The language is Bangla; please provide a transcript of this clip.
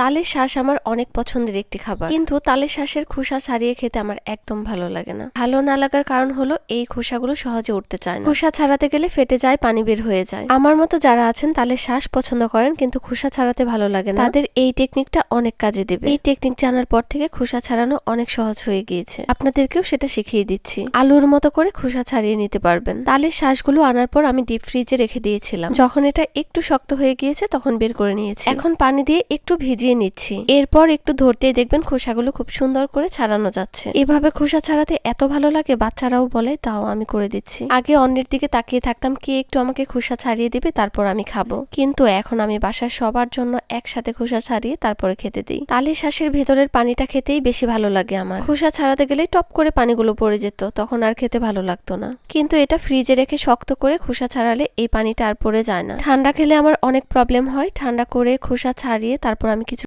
তালের শ্বাস আমার অনেক পছন্দের একটি খাবার। কিন্তু তালের শ্বাসের খোসা ছাড়িয়ে খেতে আমার একদম ভালো লাগে না। ভালো না লাগার কারণ হলো এই খোসাগুলো সহজে উঠতে চায় না। খোসা ছাড়াতে গেলে ফেটে যায়, পানি বের হয়ে যায়। আমার মতো যারা আছেন, তালের শ্বাস পছন্দ করেন, কিন্তু খোসা ছাড়াতে ভালো লাগে না। তাদের এই টেকনিকটা অনেক কাজে দেবে। এই টেকনিক জানার পর থেকে খোসা ছাড়ানো অনেক সহজ হয়ে গিয়েছে। আপনাদেরকেও সেটা শিখিয়ে দিচ্ছি। আলুর মতো করে খোসা ছাড়িয়ে নিতে পারবেন। তালের শ্বাসগুলো আনার পর আমি ডিপ ফ্রিজে রেখে দিয়েছিলাম। যখন এটা একটু শক্ত হয়ে গিয়েছে, তখন বের করে নিয়েছি। এখন পানি দিয়ে একটু ভিজিয়ে নিচ্ছি। এরপর একটু ধরতেই দেখবেন খোসাগুলো খুব সুন্দর করে ছাড়ানো যাচ্ছে। এভাবে খোসা ছাড়াতে এত ভালো লাগে, বাচ্চারাও বলে, তাও আমি করে দিচ্ছি। আগে অন্যের দিকে তাকিয়ে থাকতাম, কে একটু আমাকে খোসা ছাড়িয়ে দিবে, তারপর আমি খাব। কিন্তু এখন আমি বাসার সবার জন্য একসাথে খোসা ছাড়িয়ে তারপরে খেতে দিই। তালের শ্বাসের ভেতরের পানিটা খেতেই বেশি ভালো লাগে আমার। খোসা ছাড়াতে গেলে টপ করে পানিগুলো পড়ে যেত, তখন আর খেতে ভালো লাগতো না। কিন্তু এটা ফ্রিজে রেখে শক্ত করে খোসা ছাড়ালে এই পানিটা আর পড়ে যায় না। ঠান্ডা খেলে আমার অনেক প্রবলেম হয়। ঠান্ডা করে খোসা ছাড়িয়ে তারপর আমি